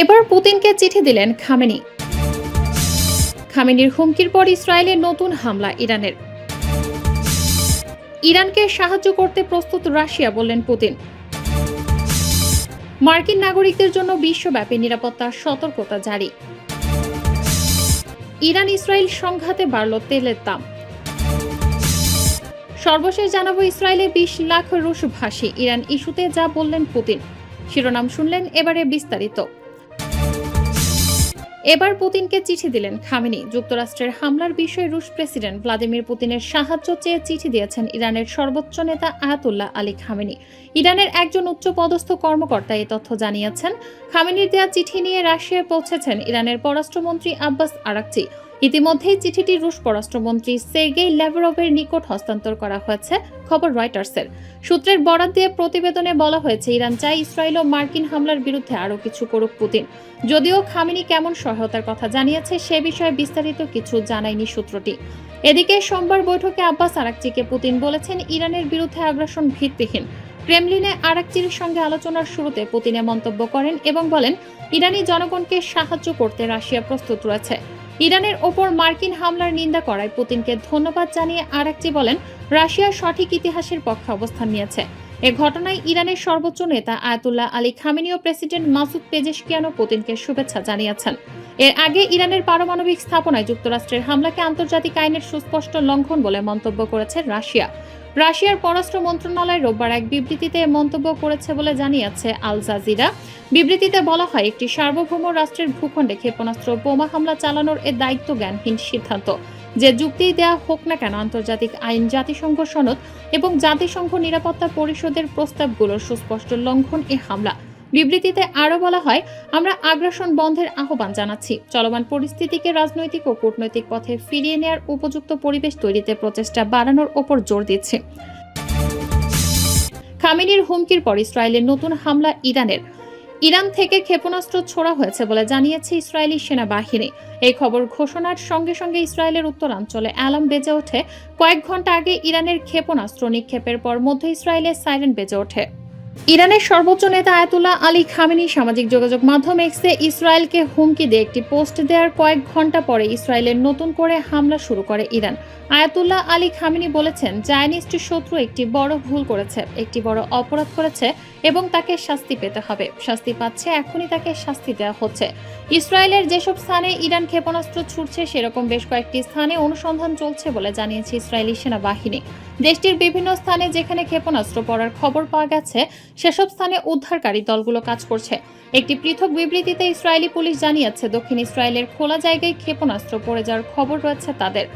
এবার পুতিনকে চিঠি দিলেন খামেনি। খামেনির হুমকির পর ইসরায়েলের নতুন হামলা ইরানের। ইরানকে সাহায্য করতে প্রস্তুত রাশিয়া, বললেন পুতিন। মার্কিন নাগরিকদের জন্য বিশ্বব্যাপী নিরাপত্তা সতর্কতা জারি। ইরান ইসরায়েল সংঘাতে বাড়ল তেলের দাম। সর্বশেষ জানাব ইসরায়েলে বিশ লাখ রুশ ভাষী। ইরান ইস্যুতে যা বললেন পুতিন। শিরোনাম শুনলেন এবারে বিস্তারিত। এবার পুতিনকে চিঠি দিলেন খামেনি। যুক্তরাষ্ট্রের হামলার বিষয়ে রুশ প্রেসিডেন্ট ভ্লাদিমির পুতিনের সাহায্য চেয়ে চিঠি দিয়েছেন ইরানের সর্বোচ্চ নেতা আয়াতুল্লাহ আলী খামেনি। ইরানের একজন উচ্চ পদস্থ কর্মকর্তা এই তথ্য জানিয়েছেন, খামেনির দেয়া চিঠি নিয়ে রাশিয়ায় পৌঁছেছেন ইরানের পররাষ্ট্রমন্ত্রী আব্বাস আরাকচি। ইতিমধ্যেই চিঠিটি রুশ পররাষ্ট্রমন্ত্রী সের্গেই ল্যাভরভের নিকট হস্তান্তর করা হয়েছে, খবর রয়টার্সের। সূত্রের বরাত দিয়ে প্রতিবেদনে বলা হয়েছে, ইরান চায় ইসরায়েল ও মার্কিন হামলার বিরুদ্ধে আরও কিছু করুক পুতিন। যদিও খামিনি কেমন সহায়তার কথা জানিয়েছে, সে বিষয়ে বিস্তারিত কিছু জানায়নি সূত্রটি। এদিকে সোমবার বৈঠকে আব্বাস আরাকচিকে পুতিন বলেছেন, ইরানের বিরুদ্ধে আগ্রাসন ভিত্তিহীন। ক্রেমলিনে আরাকচির সঙ্গে আলোচনার শুরুতে পুতিনে মন্তব্য করেন এবং বলেন, ইরানি জনগণকে সাহায্য করতে রাশিয়া প্রস্তুত রয়েছে। ইরানের ওপর মার্কিন হামলার নিন্দা করায় পুতিনকে ধন্যবাদ জানিয়ে আরাকচি বলেন, রাশিয়া সঠিক ইতিহাসের পক্ষে অবস্থান নিয়েছে। এ ঘটনায় ইরানের সর্বোচ্চ নেতা আয়াতুল্লাহ আলী খামেনি ও প্রেসিডেন্ট মাসুদ পেজেশকিয়ানো পুতিনকে শুভেচ্ছা জানিয়েছেন। এর আগে ইরানের পারমাণবিক স্থাপনায় যুক্তরাষ্ট্রের হামলাকে আন্তর্জাতিক আইনের সুস্পষ্ট লঙ্ঘন বলে মন্তব্য করেছে রাশিয়া। রাশিয়ার পররাষ্ট্র মন্ত্রণালয় রোববার এক বিবৃতিতে মন্তব্য করেছে বলে জানিয়েছে আল জাজিরা। বিবৃতিতে বলা হয়, একটি সার্বভৌম রাষ্ট্রের ভূখণ্ডে ক্ষেপণাস্ত্র, বোমা হামলা চালানোর এ দায়িত্ব জ্ঞানহীন সিদ্ধান্ত। যে যুক্তি দেয়া হোক না কেন, আন্তর্জাতিক আইন, জাতিসংঘ সনদ এবং জাতিসংঘ নিরাপত্তা পরিষদের প্রস্তাবগুলোর সুস্পষ্ট লঙ্ঘন এ হামলা। বিবৃতিতে আরও বলা হয়, আমরা আগ্রাসন বন্ধের আহ্বান জানাচ্ছি। চলমান পরিস্থিতিকে রাজনৈতিক ও কূটনৈতিক পথে ফিরিয়ে নেয়ার উপযুক্ত পরিবেশ তৈরিতে প্রচেষ্টা বাড়ানোর ওপর জোর দিচ্ছে। খামেনির হুমকির পর ইসরায়েলের নতুন হামলা ইরানের। ইরান থেকে ক্ষেপণাস্ত্র ছোড়া হয়েছে বলে জানিয়েছে ইসরায়েলি সেনাবাহিনী। এই খবর ঘোষণার সঙ্গে সঙ্গে ইসরায়েলের উত্তরাঞ্চলে অ্যালার্ম বেজে ওঠে। কয়েক ঘণ্টা আগে ইরানের ক্ষেপণাস্ত্র নিক্ষেপের পর মধ্য ইসরায়েলের সাইরেন বেজে ওঠে। ইরানের সর্বোচ্চ নেতা আয়াতুল্লাহ আলী খামেনি সামাজিক যোগাযোগ মাধ্যম এক্সে ইসরায়েলকে হুমকি দিয়ে একটি পোস্ট দেওয়ার কয়েক ঘণ্টা পরে ইসরায়েলের নতুন করে হামলা শুরু করে ইরান। আয়াতুল্লাহ আলী খামেনি বলেছেন জায়নিস্ট শত্রু একটি বড় ভুল করেছে, একটি বড় অপরাধ করেছে এবং তাকে শাস্তি পেতে হবে। শাস্তি পাচ্ছে, এখনই তাকে শাস্তি দেওয়া হচ্ছে। ইসরায়েলের যেসব স্থানে ইরান ক্ষেপণাস্ত্র ছুটছে সেরকম বেশ কয়েকটি স্থানে অনুসন্ধান চলছে বলে জানিয়েছে ইসরায়েলি সেনাবাহিনী। দেশটির বিভিন্ন স্থানে যেখানে ক্ষেপণাস্ত্র পড়ার খবর পাওয়া গেছে, সেসব স্থানে উদ্ধারকারী দলগুলো কাজ করছে। একটি পৃথক বিবৃতিতে ইসরায়েলি পুলিশ জানিয়েছে, দক্ষিণ ইসরায়েলের খোলা জায়গায় ক্ষেপণাস্ত্র পড়ে যাওয়ার খবর রয়েছে তাদের।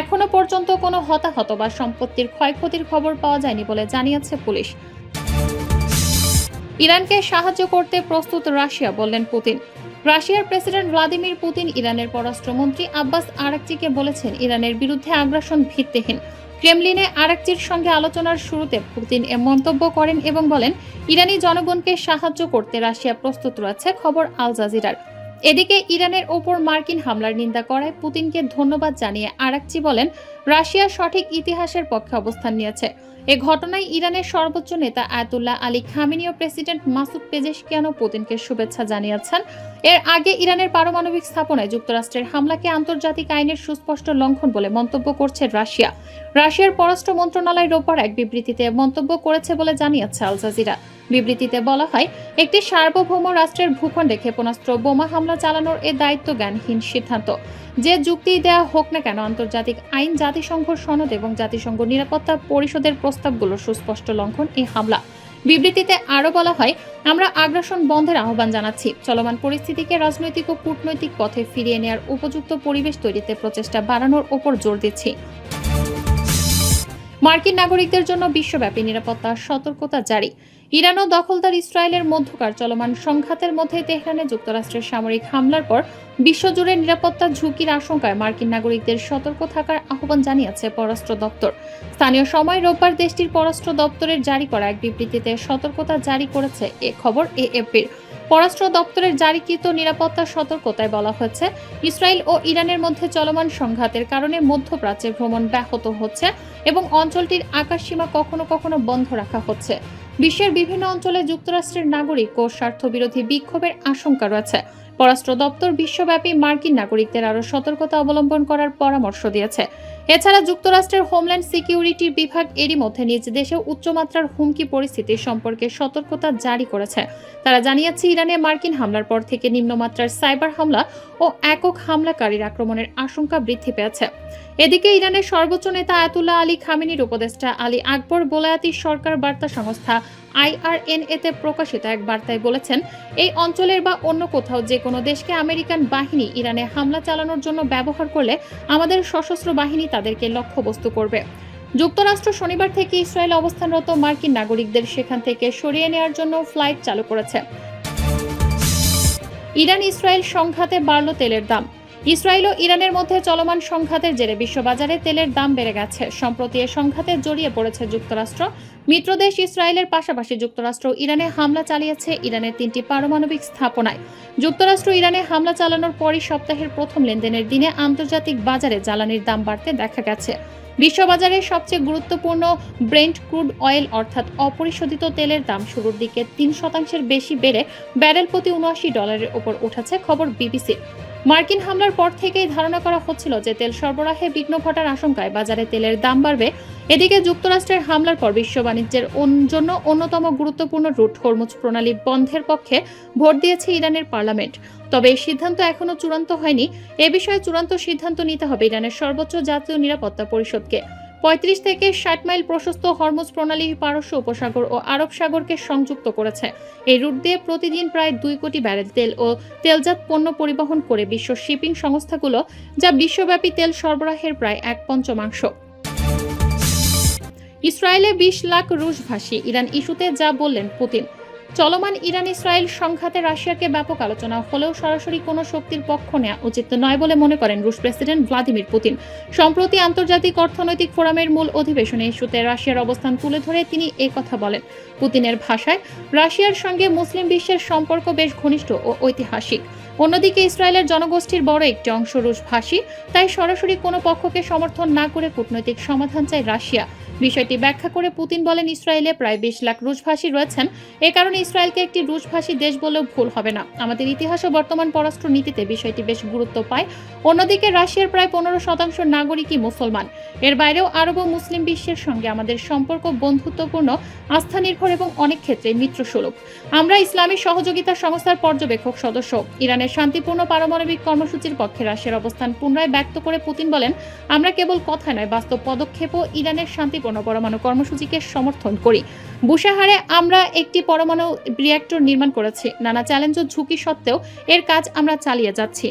এখনও পর্যন্ত কোনো হতাহত বা সম্পত্তির ক্ষয়ক্ষতির খবর পাওয়া যায়নি বলে জানিয়েছে পুলিশ। ইরানকে সাহায্য করতে প্রস্তুত রাশিয়া, বললেন পুতিন। রাশিয়ার প্রেসিডেন্ট ভ্লাদিমির পুতিন ইরানের পররাষ্ট্রমন্ত্রী আব্বাস আরাকচিকে বলেছেন, ইরানের বিরুদ্ধে আগ্রাসন ভিত্তিহীন। ক্রেমলিনে আরাকচির সঙ্গে আলোচনার শুরুতে পুতিন এ মন্তব্য করেন এবং বলেন, ইরানি জনগণকে সাহায্য করতে রাশিয়া প্রস্তুত রয়েছে, খবর আল জাজিরার। এদিকে ইরানের ওপর মার্কিন হামলার নিন্দা করায় পুতিনকে ধন্যবাদ জানিয়ে আরাকচি বলেন, রাশিয়া সঠিক ইতিহাসের পক্ষে অবস্থান নিয়েছে। এ ঘটনায় ইরানের সর্বোচ্চ নেতা আয়তুল্লাহ আলী খামিনীয় প্রেসিডেন্ট মাসুদ পেজেশকিয়ানো পুতিনকে শুভেচ্ছা জানিয়েছেন এর আগে ইরানের পারমাণবিক স্থাপনায় যুক্তরাষ্ট্রের হামলাকে আন্তর্জাতিক আইনের সুস্পষ্ট লঙ্ঘন বলে মন্তব্য করছে রাশিয়া। রাশিয়ার পররাষ্ট্র মন্ত্রণালয় রোববার এক বিবৃতিতে মন্তব্য করেছে বলে জানিয়েছে আল জাজিরা। বিবৃতিতে বলা হয়, একটি সার্বভৌম রাষ্ট্রের ভূখণ্ডে ক্ষেপণাস্ত্র, বোমা হামলা চালানোর এ দায়িত্ব জ্ঞানহীন সিদ্ধান্ত। যে যুক্তি দেয়া হোক না কেন, আন্তর্জাতিক আইন, জাতিসংঘ সনদ এবং জাতিসংঘ নিরাপত্তা পরিষদের প্রস্তাবগুলো সুস্পষ্ট লঙ্ঘন এই হামলা। বিবৃতিতে আরও বলা হয়, আমরা আগ্রাসন বন্ধের আহ্বান জানাচ্ছি। চলমান পরিস্থিতিকে রাজনৈতিক ও কূটনৈতিক পথে ফিরিয়ে নেওয়ার উপযুক্ত পরিবেশ তৈরিতে প্রচেষ্টা বাড়ানোর ওপর জোর দিচ্ছি। মার্কিন নাগরিকদের জন্য বিশ্বব্যাপী নিরাপত্তা সতর্কতা জারি। ইরান ও দখলদার ইসরায়েলের মধ্যকার চলমান সংঘাতের মধ্যে তেহরানে যুক্তরাষ্ট্রের সামরিক হামলার পর বিশ্বজুড়ে নিরাপত্তা ঝুঁকির আশঙ্কায় মার্কিন নাগরিকদের সতর্ক থাকার আহ্বান জানিয়েছে পররাষ্ট্র দপ্তর। স্থানীয় সময় রোববার দেশটির পররাষ্ট্র দপ্তরের জারি করা এক বিবৃতিতে সতর্কতা জারি করেছে এ খবর এএফপির। পররাষ্ট্র দপ্তরের জারিকৃত নিরাপত্তা সতর্কতায় বলা হয়েছে, ইসরায়েল ও ইরানের মধ্যে চলমান সংঘাতের কারণে মধ্যপ্রাচ্যে ভ্রমণ ব্যাহত হচ্ছে এবং অঞ্চলটির আকাশসীমা কখনো কখনো বন্ধ রাখা হচ্ছে। বিশ্বের বিভিন্ন অঞ্চলে যুক্তরাষ্ট্রের নাগরিক ও স্বার্থবিরোধী বিক্ষোভের আশঙ্কা রয়েছে। পররাষ্ট্র দপ্তর বিশ্বব্যাপী মার্কিন নাগরিকদের আরও সতর্কতা অবলম্বন করার পরামর্শ দিয়েছে। এছাড়া যুক্তরাষ্ট্রের হোমল্যান্ড সিকিউরিটি বিভাগ এরই মধ্যে নিজ দেশে উচ্চমাত্রার হুমকি পরিস্থিতি সম্পর্কে সতর্কতা জারি করেছে। তারা জানিয়েছে, ইরানে মার্কিন হামলার পর থেকে নিম্নমাত্রার সাইবার হামলা ও একক হামলাকারীর আক্রমণের আশঙ্কা বৃদ্ধি পেয়েছে। এদিকে ইরানের সর্বোচ্চ নেতা আয়াতুল্লাহ আলী খামেনির উপদেষ্টা আলী আকবর বোলায়াতি সরকার বার্তা সংস্থা আইআরএনএতে প্রকাশিত এক বার্তায় বলেছেন, এই অঞ্চলের বা অন্য কোথাও যে কোনো দেশকে আমেরিকান বাহিনী ইরানে হামলা চালানোর জন্য ব্যবহার করলে আমাদের সশস্ত্র বাহিনী তাদেরকে লক্ষ্যবস্তু করবে। যুক্তরাষ্ট্র শনিবার থেকে ইসরায়েল অবস্থানরত মার্কিন নাগরিকদের সেখান থেকে সরিয়ে নেওয়ার জন্য ফ্লাইট চালু করেছে। ইরান ইসরায়েল সংঘাতে বাড়ল তেলের দাম। ইসরায়েল ও ইরানের মধ্যে চলমান সংঘাতের জেরে বিশ্ববাজারে তেলের দাম বেড়ে গেছে। সম্প্রতি এ সংঘাতে জড়িয়ে পড়েছে যুক্তরাষ্ট্র। মিত্রদেশ ইসরায়েলের পাশাপাশি যুক্তরাষ্ট্র ইরানে হামলা চালিয়েছে ইরানের তিনটি পারমাণবিক স্থাপনায়। যুক্তরাষ্ট্র ইরানে হামলা চালানোর পরই সপ্তাহের প্রথম লেনদেনের দিনে আন্তর্জাতিক বাজারে জ্বালানির দাম বাড়তে দেখা গেছে। বিশ্ববাজারে সবচেয়ে গুরুত্বপূর্ণ ব্রেন্ট ক্রুড অয়েল অর্থাৎ অপরিশোধিত তেলের দাম শুরুর দিকে তিন শতাংশের বেশি বেড়ে ব্যারেল প্রতি উনআশি ডলারের ওপর উঠেছে, খবর বিবিসির। মার্কিন হামলার পর থেকেই ধারণা করা হচ্ছিল যে তেল সরবরাহে বিঘ্ন ঘটার আশঙ্কায় বাজারে তেলের দাম বাড়বে। এদিকে যুক্তরাষ্ট্রের হামলার পর বিশ্ব বাণিজ্যের জন্য অন্যতম গুরুত্বপূর্ণ রুট হরমুজ প্রণালী বন্ধের পক্ষে ভোট দিয়েছে ইরানের পার্লামেন্ট। তবে এই সিদ্ধান্ত এখনও চূড়ান্ত হয়নি। এ বিষয়ে চূড়ান্ত সিদ্ধান্ত নিতে হবে ইরানের সর্বোচ্চ জাতীয় নিরাপত্তা পরিষদকে। পঁয়ত্রিশ থেকে ষাট মাইল প্রশস্ত হরমুজ প্রণালী পারস্য উপসাগর ও আরব সাগরকে সংযুক্ত করেছে। এই রুট দিয়ে প্রতিদিন প্রায় দুই কোটি ব্যারেল তেল ও তেলজাত পণ্য পরিবহন করে বিশ্ব শিপিং সংস্থাগুলো, যা বিশ্বব্যাপী তেল সরবরাহের প্রায় এক পঞ্চমাংশ। ইসরায়েলে বিশ লাখ রুশভাষী ইরান ইস্যুতে যা বললেন পুতিন। চলমান ইরান ইসরায়েল সংঘাতে রাশিয়াকে ব্যাপক আলোচনা হলেও সরাসরি কোনো শক্তির পক্ষ নেওয়া উচিত নয় বলে মনে করেন রুশ প্রেসিডেন্ট ভ্লাদিমির পুতিন। সম্প্রতি আন্তর্জাতিক অর্থনৈতিক ফোরামের মূল অধিবেশনে ইস্যুতে রাশিয়ার অবস্থান তুলে ধরে তিনি এ কথা বলেন। পুতিনের ভাষায়, রাশিয়ার সঙ্গে মুসলিম বিশ্বের সম্পর্ক বেশ ঘনিষ্ঠ ও ঐতিহাসিক। অন্যদিকে ইসরায়েলের জনগোষ্ঠীর বড় একটি অংশ রুশভাষী, তাই সরাসরি কোনো পক্ষকে সমর্থন না করে কূটনৈতিক সমাধান চায় রাশিয়া। বিষয়টি ব্যাখ্যা করে পুতিন বলেন, ইসরায়েলে প্রায় বিশ লাখ রুশভাষী রয়েছেন। এ কারণে ইসরায়েলকে একটি রুশভাষী দেশ বলেও ভুল হবে না। আমাদের ইতিহাস বর্তমান পররাষ্ট্র নীতিতে বিষয়টি বেশ গুরুত্ব পায়। অন্যদিকে রাশিয়ার প্রায় পনেরো শতাংশ নাগরিকই মুসলমান। এর বাইরেও আরব ও মুসলিম বিশ্বের সঙ্গে আমাদের সম্পর্ক বন্ধুত্বপূর্ণ আস্থা নির্ভর এবং অনেক ক্ষেত্রে মিত্রসুলভ। আমরা ইসলামী সহযোগিতা সংস্থার পর্যবেক্ষক সদস্য। ইরানের শান্তিপূর্ণ পারমাণবিক কর্মসূচির পক্ষে রাশিয়ার অবস্থান পুনরায় ব্যক্ত করে পুতিন বলেন, আমরা কেবল কথা নয়, বাস্তব পদক্ষেপও ইরানের শান্তিপূর্ণ পরমাণু কর্মসূচিকে সমর্থন করি। বুসাহারে আমরা একটি পরমাণু রিয়্যাক্টর নির্মাণ করেছি। নানা চ্যালেঞ্জ ও ঝুঁকি সত্ত্বেও এর কাজ আমরা চালিয়ে যাচ্ছি।